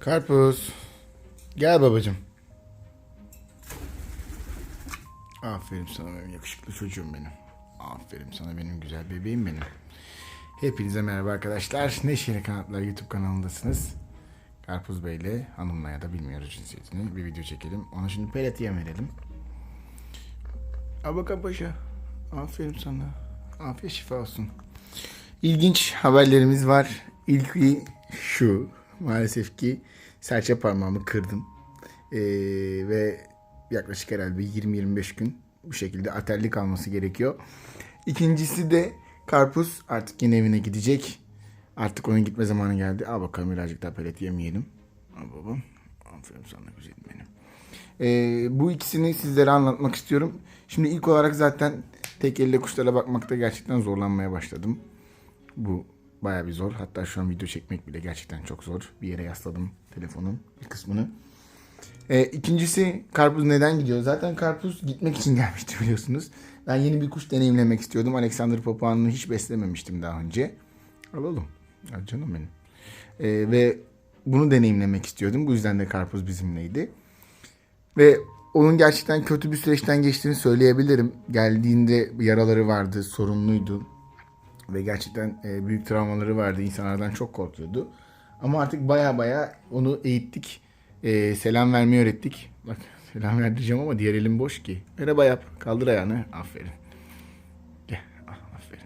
Karpuz. Gel babacım. Aferin sana benim yakışıklı çocuğum benim. Aferin sana benim güzel bebeğim benim. Hepinize merhaba arkadaşlar. Neşeli Kanatlar YouTube kanalındasınız. Karpuz Bey ile hanımla ya da bilmiyoruz cinsiyetini bir video çekelim. Ona şimdi pelet yem verelim. Abaka paşa. Aferin sana. Afiyet şifa olsun. İlginç haberlerimiz var. İlki şu. Maalesef ki serçe parmağımı kırdım. Ee, ve yaklaşık herhalde 20-25 gün bu şekilde atellik alması gerekiyor. İkincisi de karpuz artık yine evine gidecek. Artık onun gitme zamanı geldi. Al bakalım birazcık daha pelet yemeyelim. Al babam. Aferin sana güzelim benim. Ee, bu ikisini sizlere anlatmak istiyorum. Şimdi ilk olarak zaten tek elle kuşlara bakmakta gerçekten zorlanmaya başladım. Bu baya bir zor. Hatta şu an video çekmek bile gerçekten çok zor. Bir yere yasladım telefonun bir kısmını. Ee, ikincisi karpuz neden gidiyor? Zaten karpuz gitmek için gelmişti biliyorsunuz. Ben yeni bir kuş deneyimlemek istiyordum. Alexander papağanını hiç beslememiştim daha önce. Alalım. Ya canım benim. Ee, ve bunu deneyimlemek istiyordum. Bu yüzden de karpuz bizimleydi. Ve onun gerçekten kötü bir süreçten geçtiğini söyleyebilirim. Geldiğinde yaraları vardı, sorunluydu. Ve gerçekten e, büyük travmaları vardı. İnsanlardan çok korkuyordu. Ama artık baya baya onu eğittik. E, selam vermeyi öğrettik. Bak selam verdireceğim ama diğer elim boş ki. Merhaba yap. Kaldır ayağını. Aferin. Gel. Ah, aferin.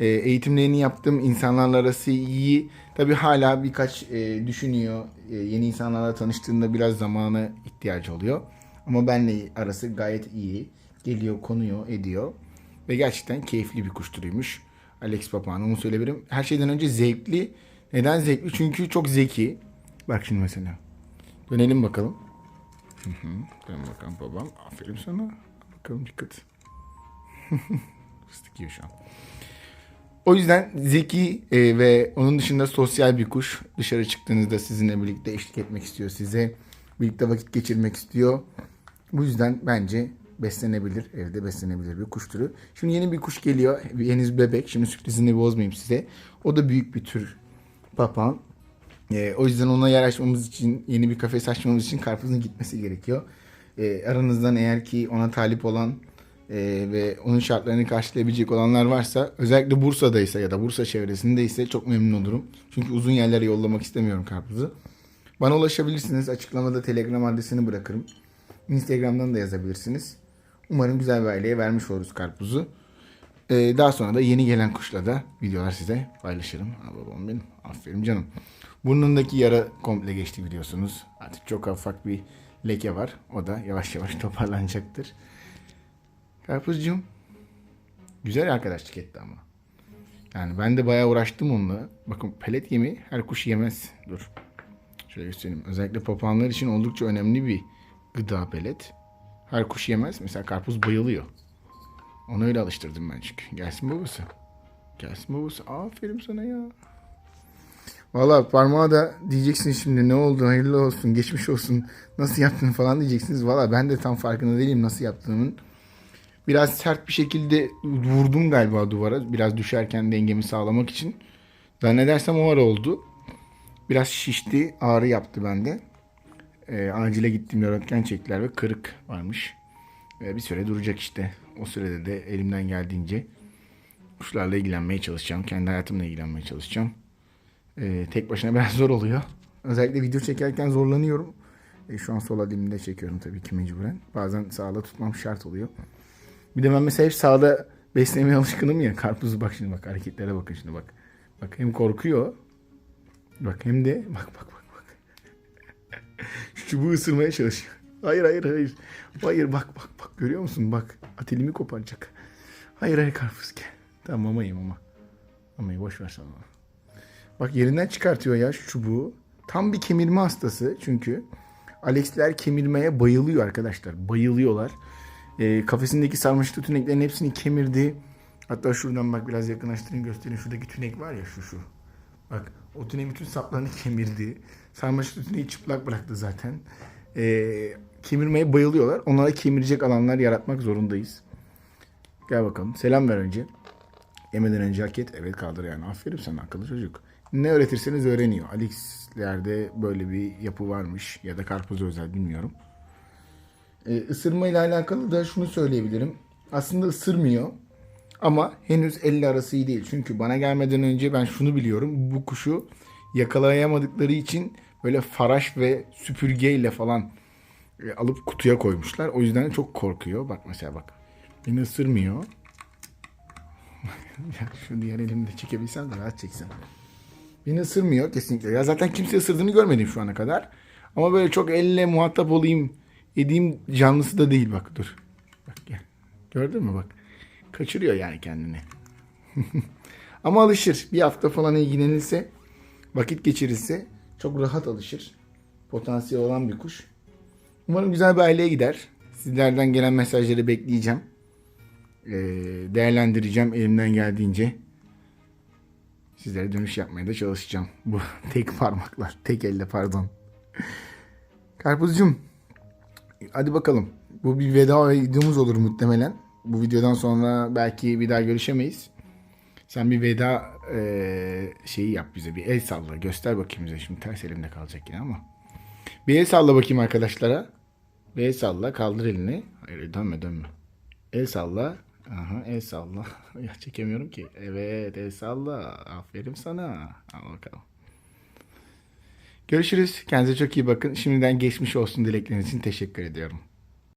E, eğitimlerini yaptım. İnsanlarla arası iyi. Tabii hala birkaç e, düşünüyor. E, yeni insanlarla tanıştığında biraz zamana ihtiyacı oluyor. Ama benle arası gayet iyi. Geliyor, konuyor, ediyor. Ve gerçekten keyifli bir kuş türüymüş. Alex Papağan onu söyleyebilirim. Her şeyden önce zevkli. Neden zevkli? Çünkü çok zeki. Bak şimdi mesela. Dönelim bakalım. Dön bakalım babam. Aferin sana. Bakalım dikkat. Fıstık yiyor şu an. O yüzden zeki e, ve onun dışında sosyal bir kuş. Dışarı çıktığınızda sizinle birlikte eşlik etmek istiyor size. Birlikte vakit geçirmek istiyor. Bu yüzden bence beslenebilir, evde beslenebilir bir kuş türü. Şimdi yeni bir kuş geliyor. Henüz bebek. Şimdi sürprizini bozmayayım size. O da büyük bir tür papağan. E, o yüzden ona yer açmamız için, yeni bir kafes açmamız için karpuzun gitmesi gerekiyor. E, aranızdan eğer ki ona talip olan e, ve onun şartlarını karşılayabilecek olanlar varsa özellikle Bursa'daysa ya da Bursa çevresindeyse çok memnun olurum. Çünkü uzun yerlere yollamak istemiyorum karpuzu. Bana ulaşabilirsiniz. Açıklamada Telegram adresini bırakırım. Instagram'dan da yazabilirsiniz. Umarım güzel bir aileye vermiş oluruz karpuzu. Ee, daha sonra da yeni gelen kuşla da videolar size paylaşırım. Ha, babam benim. Aferin canım. Burnundaki yara komple geçti biliyorsunuz. Artık çok ufak bir leke var. O da yavaş yavaş toparlanacaktır. Karpuzcuğum. Güzel arkadaşlık etti ama. Yani ben de bayağı uğraştım onunla. Bakın pelet yemi her kuş yemez. Dur. Şöyle göstereyim. Özellikle papağanlar için oldukça önemli bir gıda pelet. Her kuş yemez. Mesela karpuz bayılıyor. Onu öyle alıştırdım ben çünkü. Gelsin babası. Gelsin babası. Aferin sana ya. Valla parmağı da diyeceksiniz şimdi ne oldu hayırlı olsun geçmiş olsun nasıl yaptın falan diyeceksiniz. Valla ben de tam farkında değilim nasıl yaptığımın. Biraz sert bir şekilde vurdum galiba duvara. Biraz düşerken dengemi sağlamak için. Zannedersem o ara oldu. Biraz şişti ağrı yaptı bende. E, acile gittiğimde röntgen çektiler ve kırık varmış. E, bir süre duracak işte. O sürede de elimden geldiğince kuşlarla ilgilenmeye çalışacağım. Kendi hayatımla ilgilenmeye çalışacağım. E, tek başına biraz zor oluyor. Özellikle video çekerken zorlanıyorum. E, şu an sol elimde çekiyorum tabii ki mecburen. Bazen sağda tutmam şart oluyor. Bir de ben mesela hep sağda beslemeye alışkınım ya. Karpuzu bak şimdi bak hareketlere bakın şimdi bak. Bak hem korkuyor. Bak hem de bak bak. Şu çubuğu ısırmaya çalışıyor. Hayır hayır hayır. Hayır bak bak bak görüyor musun? Bak atelimi koparacak. Hayır hayır karpuz gel. Tamam mamayım ama. Mamayı boş ver sana. Bak yerinden çıkartıyor ya şu çubuğu. Tam bir kemirme hastası çünkü. Alexler kemirmeye bayılıyor arkadaşlar. Bayılıyorlar. E, kafesindeki sarmaşık tüneklerin hepsini kemirdi. Hatta şuradan bak biraz yakınlaştırayım göstereyim. Şuradaki tünek var ya şu şu. Bak o tüneğin bütün saplarını kemirdi. Sarmaşık tüneyi çıplak bıraktı zaten. E, kemirmeye bayılıyorlar. Onlara kemirecek alanlar yaratmak zorundayız. Gel bakalım. Selam ver önce. Yemeden önce hak et. Evet kaldır yani. Aferin sana akıllı çocuk. Ne öğretirseniz öğreniyor. Alex kesiklerde böyle bir yapı varmış ya da karpuz özel bilmiyorum. Ee, ile alakalı da şunu söyleyebilirim. Aslında ısırmıyor ama henüz elle arası iyi değil. Çünkü bana gelmeden önce ben şunu biliyorum. Bu kuşu yakalayamadıkları için böyle faraş ve süpürgeyle falan e, alıp kutuya koymuşlar. O yüzden çok korkuyor. Bak mesela bak. Beni ısırmıyor. ya şu diğer elimde çekebilsem de rahat çeksem. Beni ısırmıyor kesinlikle. Ya zaten kimse ısırdığını görmedim şu ana kadar. Ama böyle çok elle muhatap olayım edeyim canlısı da değil bak dur. Bak gel. Gördün mü bak. Kaçırıyor yani kendini. Ama alışır. Bir hafta falan ilgilenirse, vakit geçirirse çok rahat alışır. Potansiyel olan bir kuş. Umarım güzel bir aileye gider. Sizlerden gelen mesajları bekleyeceğim. Ee, değerlendireceğim elimden geldiğince. Sizlere dönüş yapmaya da çalışacağım. Bu tek parmaklar. Tek elle pardon. Karpuzcum. Hadi bakalım. Bu bir veda videomuz olur muhtemelen. Bu videodan sonra belki bir daha görüşemeyiz. Sen bir veda eee, şeyi yap bize. Bir el salla. Göster bakayım bize. Şimdi ters elimde kalacak yine ama. Bir el salla bakayım arkadaşlara. Bir el salla. Kaldır elini. Hayır dönme dönme. El salla. Aha el salla. ya çekemiyorum ki. Evet el salla. Aferin sana. Al bakalım. Görüşürüz. Kendinize çok iyi bakın. Şimdiden geçmiş olsun dilekleriniz için teşekkür ediyorum.